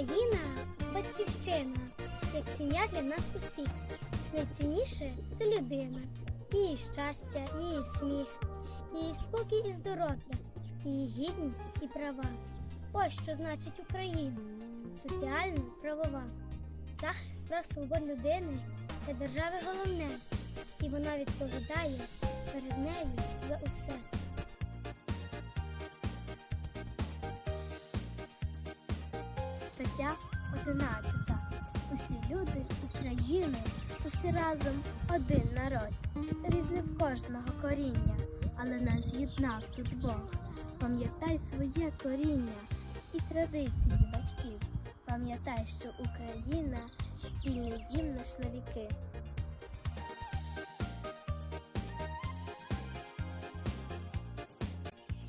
Україна батьківщина, як сім'я для нас усіх. Найцінніше це людина, її щастя, її сміх, її спокій і здоров'я, її гідність і права. Ось що значить Україна соціальна правова. Захист прав свобод людини для держави головне, і вона відповідає перед нею за усе. Стаття 11. Усі люди України, усі разом один народ. Різне в кожного коріння, але нас з'єднав тут Бог. Пам'ятай своє коріння і традиції батьків. Пам'ятай, що Україна спільний дім наш на віки.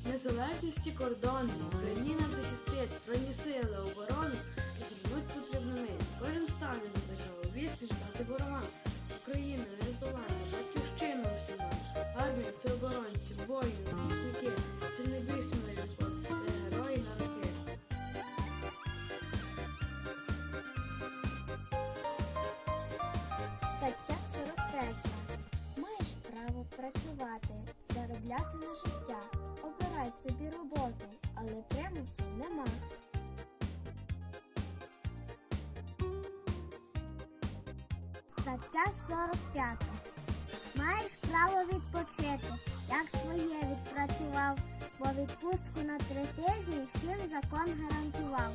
Незалежності кордону Україна захистить збройні сили оборони оборонці, воїни, захисники. Це не висміли хлопці, це герої на роки. Стаття 43. Маєш право працювати, заробляти на життя. Обирай собі роботу, але примусу нема. Стаття 45. Маєш право відпочити, як своє відпрацював, бо відпустку на три тижні всім закон гарантував.